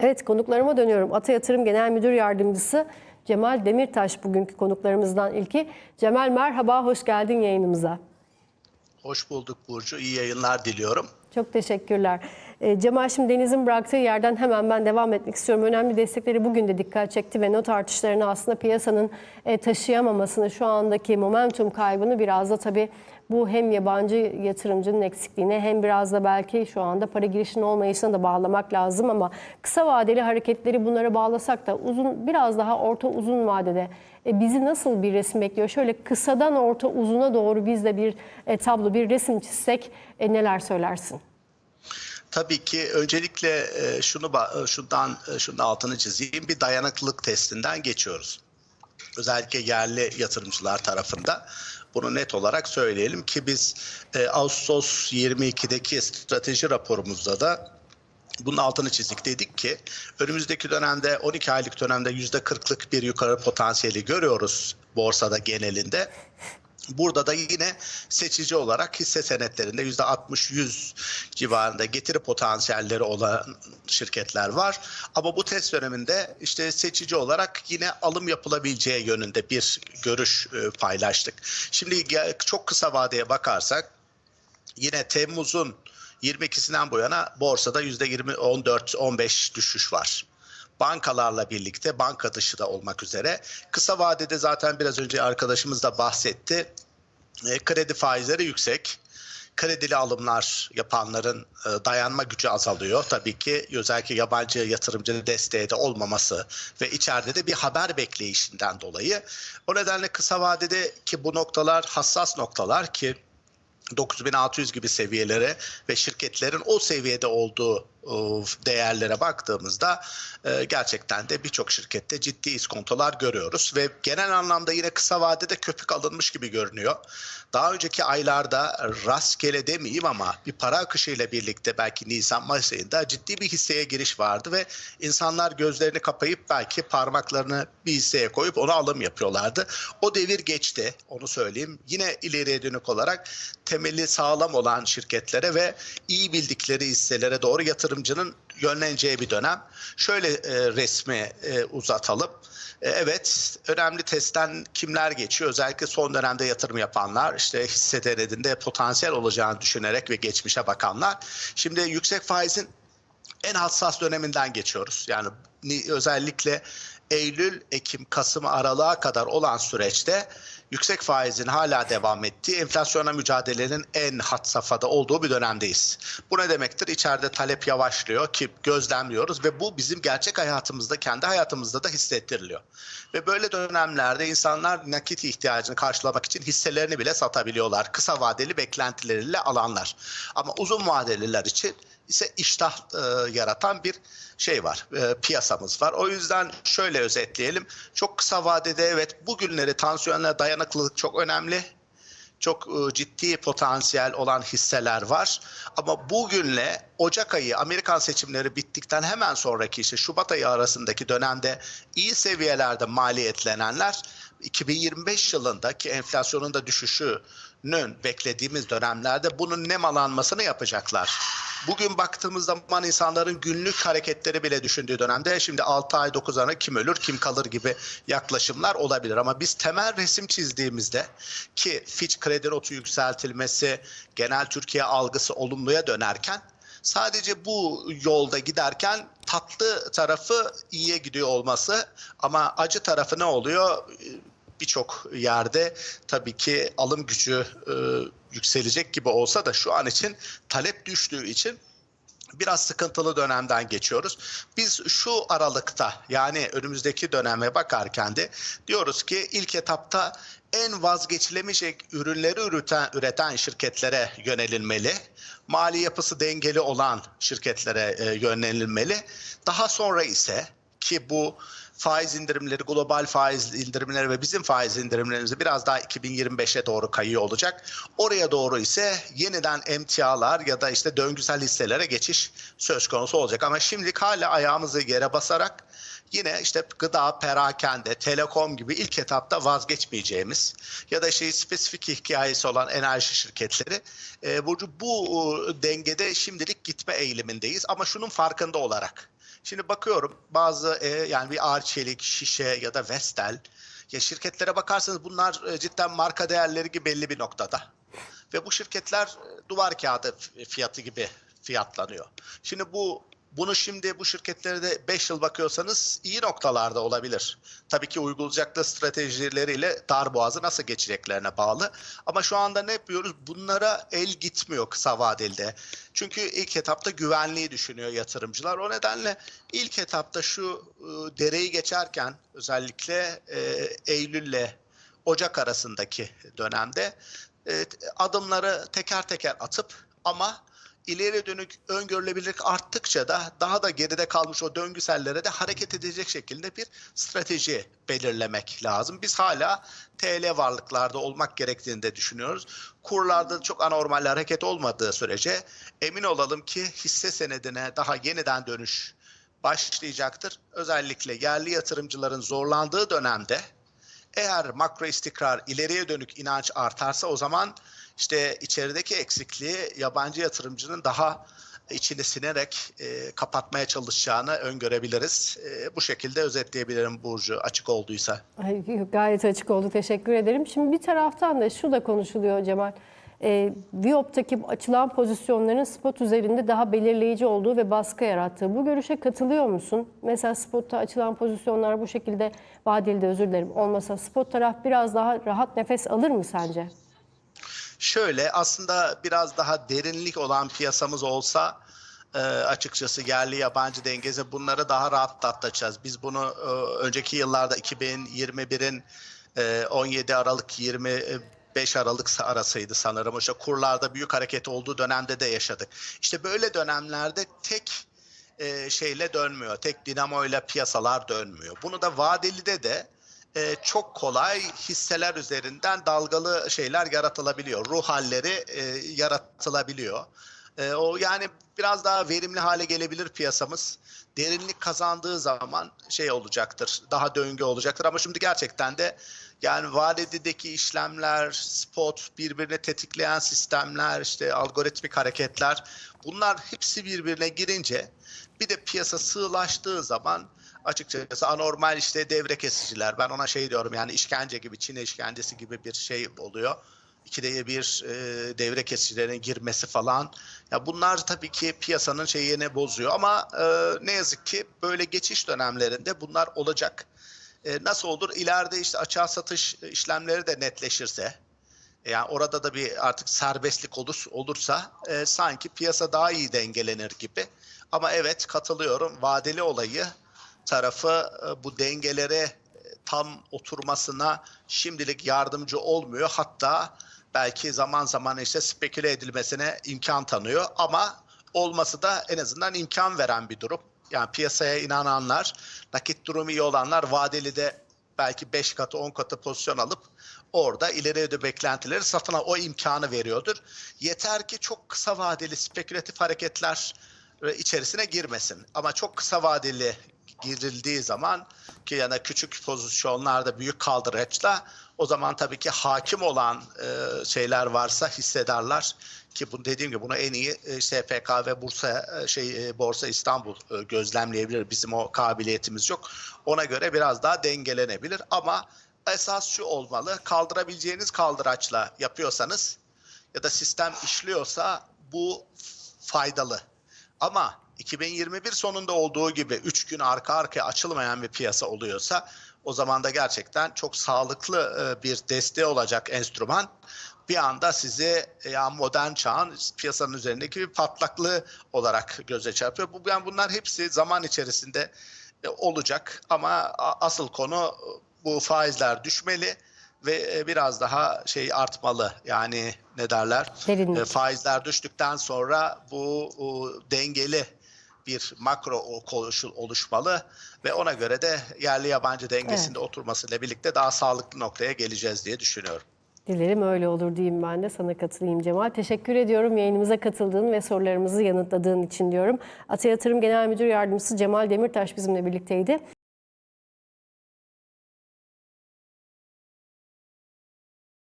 Evet konuklarıma dönüyorum. Ata Yatırım Genel Müdür Yardımcısı Cemal Demirtaş bugünkü konuklarımızdan ilki. Cemal merhaba, hoş geldin yayınımıza. Hoş bulduk Burcu. İyi yayınlar diliyorum. Çok teşekkürler. Ee, Cemal şimdi Deniz'in bıraktığı yerden hemen ben devam etmek istiyorum. Önemli destekleri bugün de dikkat çekti ve not artışlarını aslında piyasanın e, taşıyamamasını, şu andaki momentum kaybını biraz da tabii bu hem yabancı yatırımcının eksikliğine hem biraz da belki şu anda para girişinin olmayışına da bağlamak lazım ama kısa vadeli hareketleri bunlara bağlasak da uzun biraz daha orta uzun vadede e, bizi nasıl bir resim bekliyor? Şöyle kısadan orta uzuna doğru biz de bir e, tablo, bir resim çizsek e, neler söylersin? Tabii ki öncelikle e, şunu ba- şundan e, şunun altını çizeyim. Bir dayanıklılık testinden geçiyoruz. Özellikle yerli yatırımcılar tarafında bunu net olarak söyleyelim ki biz e, Ağustos 22'deki strateji raporumuzda da bunun altını çizdik dedik ki önümüzdeki dönemde 12 aylık dönemde %40'lık bir yukarı potansiyeli görüyoruz borsada genelinde. Burada da yine seçici olarak hisse senetlerinde %60-100 civarında getiri potansiyelleri olan şirketler var. Ama bu test döneminde işte seçici olarak yine alım yapılabileceği yönünde bir görüş e, paylaştık. Şimdi çok kısa vadeye bakarsak yine Temmuz'un 22'sinden bu yana borsada %20, 14, 15 düşüş var bankalarla birlikte banka dışı da olmak üzere. Kısa vadede zaten biraz önce arkadaşımız da bahsetti. E, kredi faizleri yüksek. Kredili alımlar yapanların e, dayanma gücü azalıyor. Tabii ki özellikle yabancı yatırımcının desteği de olmaması ve içeride de bir haber bekleyişinden dolayı. O nedenle kısa vadede ki bu noktalar hassas noktalar ki 9600 gibi seviyelere ve şirketlerin o seviyede olduğu değerlere baktığımızda e, gerçekten de birçok şirkette ciddi iskontolar görüyoruz ve genel anlamda yine kısa vadede köpük alınmış gibi görünüyor. Daha önceki aylarda rastgele demeyeyim ama bir para akışıyla birlikte belki Nisan Mayıs ayında ciddi bir hisseye giriş vardı ve insanlar gözlerini kapayıp belki parmaklarını bir hisseye koyup ona alım yapıyorlardı. O devir geçti onu söyleyeyim. Yine ileriye dönük olarak temeli sağlam olan şirketlere ve iyi bildikleri hisselere doğru yatırımcının yönleneceği bir dönem. Şöyle e, resmi e, uzatalım. E, evet, önemli testten kimler geçiyor? Özellikle son dönemde yatırım yapanlar, işte hisse denedinde potansiyel olacağını düşünerek ve geçmişe bakanlar. Şimdi yüksek faizin en hassas döneminden geçiyoruz. Yani özellikle Eylül, Ekim, Kasım, Aralık'a kadar olan süreçte yüksek faizin hala devam ettiği, enflasyona mücadelenin en hat safhada olduğu bir dönemdeyiz. Bu ne demektir? İçeride talep yavaşlıyor ki gözlemliyoruz ve bu bizim gerçek hayatımızda, kendi hayatımızda da hissettiriliyor. Ve böyle dönemlerde insanlar nakit ihtiyacını karşılamak için hisselerini bile satabiliyorlar. Kısa vadeli beklentileriyle alanlar. Ama uzun vadeliler için ise iştah e, yaratan bir şey var, e, piyasamız var. O yüzden şöyle özetleyelim. Çok kısa vadede evet bugünleri tansiyonlara dayanıklılık çok önemli. Çok e, ciddi potansiyel olan hisseler var. Ama bugünle Ocak ayı Amerikan seçimleri bittikten hemen sonraki işte Şubat ayı arasındaki dönemde iyi seviyelerde maliyetlenenler 2025 yılındaki enflasyonun da düşüşünün beklediğimiz dönemlerde bunun nemalanmasını yapacaklar. Bugün baktığımız zaman insanların günlük hareketleri bile düşündüğü dönemde şimdi 6 ay 9 ay kim ölür kim kalır gibi yaklaşımlar olabilir. Ama biz temel resim çizdiğimizde ki Fitch kredi notu yükseltilmesi genel Türkiye algısı olumluya dönerken sadece bu yolda giderken tatlı tarafı iyiye gidiyor olması ama acı tarafı ne oluyor? birçok yerde tabii ki alım gücü e, yükselecek gibi olsa da şu an için talep düştüğü için biraz sıkıntılı dönemden geçiyoruz. Biz şu aralıkta yani önümüzdeki döneme bakarken de diyoruz ki ilk etapta en vazgeçilemeyecek ürünleri üreten, üreten şirketlere yönelilmeli. Mali yapısı dengeli olan şirketlere e, yönelilmeli. Daha sonra ise ki bu faiz indirimleri, global faiz indirimleri ve bizim faiz indirimlerimiz biraz daha 2025'e doğru kayıyor olacak. Oraya doğru ise yeniden emtialar ya da işte döngüsel hisselere geçiş söz konusu olacak. Ama şimdilik hala ayağımızı yere basarak yine işte gıda, perakende, telekom gibi ilk etapta vazgeçmeyeceğimiz ya da şey spesifik hikayesi olan enerji şirketleri e, Burcu bu dengede şimdilik gitme eğilimindeyiz ama şunun farkında olarak Şimdi bakıyorum bazı e, yani bir Arçelik, Şişe ya da Vestel ya şirketlere bakarsanız bunlar e, cidden marka değerleri gibi belli bir noktada. Ve bu şirketler e, duvar kağıdı fiyatı gibi fiyatlanıyor. Şimdi bu bunu şimdi bu şirketlere de 5 yıl bakıyorsanız iyi noktalarda olabilir. Tabii ki uygulayacakları stratejileriyle dar boğazı nasıl geçeceklerine bağlı. Ama şu anda ne yapıyoruz? Bunlara el gitmiyor kısa vadeli. Çünkü ilk etapta güvenliği düşünüyor yatırımcılar. O nedenle ilk etapta şu e, dereyi geçerken özellikle e, Eylül'le Ocak arasındaki dönemde e, adımları teker teker atıp ama ileri dönük öngörülebilirlik arttıkça da daha da geride kalmış o döngüsellere de hareket edecek şekilde bir strateji belirlemek lazım. Biz hala TL varlıklarda olmak gerektiğini de düşünüyoruz. Kurlarda çok anormal hareket olmadığı sürece emin olalım ki hisse senedine daha yeniden dönüş başlayacaktır. Özellikle yerli yatırımcıların zorlandığı dönemde eğer makro istikrar ileriye dönük inanç artarsa o zaman işte içerideki eksikliği yabancı yatırımcının daha içine sinerek e, kapatmaya çalışacağını öngörebiliriz. E, bu şekilde özetleyebilirim Burcu açık olduysa. Ay, Gayet açık oldu. Teşekkür ederim. Şimdi bir taraftan da şu da konuşuluyor Cemal. E, Viyop'taki açılan pozisyonların spot üzerinde daha belirleyici olduğu ve baskı yarattığı. Bu görüşe katılıyor musun? Mesela spotta açılan pozisyonlar bu şekilde vadeli de özür dilerim olmasa spot taraf biraz daha rahat nefes alır mı sence? Şöyle aslında biraz daha derinlik olan piyasamız olsa e, açıkçası yerli yabancı dengesi bunları daha rahat atlatacağız. Biz bunu e, önceki yıllarda 2021'in e, 17 Aralık 25 Aralık arasıydı sanırım. İşte kurlarda büyük hareket olduğu dönemde de yaşadık. İşte böyle dönemlerde tek e, şeyle dönmüyor. Tek dinamoyla piyasalar dönmüyor. Bunu da vadelide de e, çok kolay hisseler üzerinden dalgalı şeyler yaratılabiliyor. Ruh halleri e, yaratılabiliyor. E, o yani biraz daha verimli hale gelebilir piyasamız. Derinlik kazandığı zaman şey olacaktır. Daha döngü olacaktır ama şimdi gerçekten de yani vadedideki işlemler, spot, birbirini tetikleyen sistemler, işte algoritmik hareketler bunlar hepsi birbirine girince bir de piyasa sığlaştığı zaman açıkçası anormal işte devre kesiciler. Ben ona şey diyorum yani işkence gibi, Çin işkencesi gibi bir şey oluyor. İkide bir e, devre kesicilerin girmesi falan. Ya bunlar tabii ki piyasanın şeyini bozuyor ama e, ne yazık ki böyle geçiş dönemlerinde bunlar olacak. E, nasıl olur? İleride işte açığa satış işlemleri de netleşirse, yani orada da bir artık serbestlik olur, olursa e, sanki piyasa daha iyi dengelenir gibi. Ama evet katılıyorum. Vadeli olayı tarafı e, bu dengelere e, tam oturmasına şimdilik yardımcı olmuyor. Hatta belki zaman zaman işte speküle edilmesine imkan tanıyor ama olması da en azından imkan veren bir durum. Yani piyasaya inananlar, nakit durumu iyi olanlar vadeli de belki 5 katı 10 katı pozisyon alıp orada ileriye de beklentileri satın al o imkanı veriyordur. Yeter ki çok kısa vadeli spekülatif hareketler e, içerisine girmesin. Ama çok kısa vadeli girildiği zaman ki yani küçük pozisyonlarda büyük kaldıraçla o zaman tabii ki hakim olan e, şeyler varsa hissedarlar ki bu dediğim gibi bunu en iyi e, SPK ve Bursa e, şey e, Borsa İstanbul e, gözlemleyebilir. Bizim o kabiliyetimiz yok. Ona göre biraz daha dengelenebilir ama esas şu olmalı. Kaldırabileceğiniz kaldıraçla yapıyorsanız ya da sistem işliyorsa bu faydalı. Ama 2021 sonunda olduğu gibi 3 gün arka arkaya açılmayan bir piyasa oluyorsa o zaman da gerçekten çok sağlıklı e, bir desteği olacak enstrüman bir anda sizi e, ya modern çağın piyasanın üzerindeki bir patlaklığı olarak göze çarpıyor. Bu yani bunlar hepsi zaman içerisinde e, olacak ama asıl konu bu faizler düşmeli ve biraz daha şey artmalı. Yani ne derler? Derinlik. Faizler düştükten sonra bu dengeli bir makro koşul oluşmalı ve ona göre de yerli yabancı dengesinde oturmasıyla birlikte daha sağlıklı noktaya geleceğiz diye düşünüyorum. Dilerim öyle olur diyeyim ben de sana katılayım Cemal. Teşekkür ediyorum yayınımıza katıldığın ve sorularımızı yanıtladığın için diyorum. Ata Yatırım Genel Müdür Yardımcısı Cemal Demirtaş bizimle birlikteydi.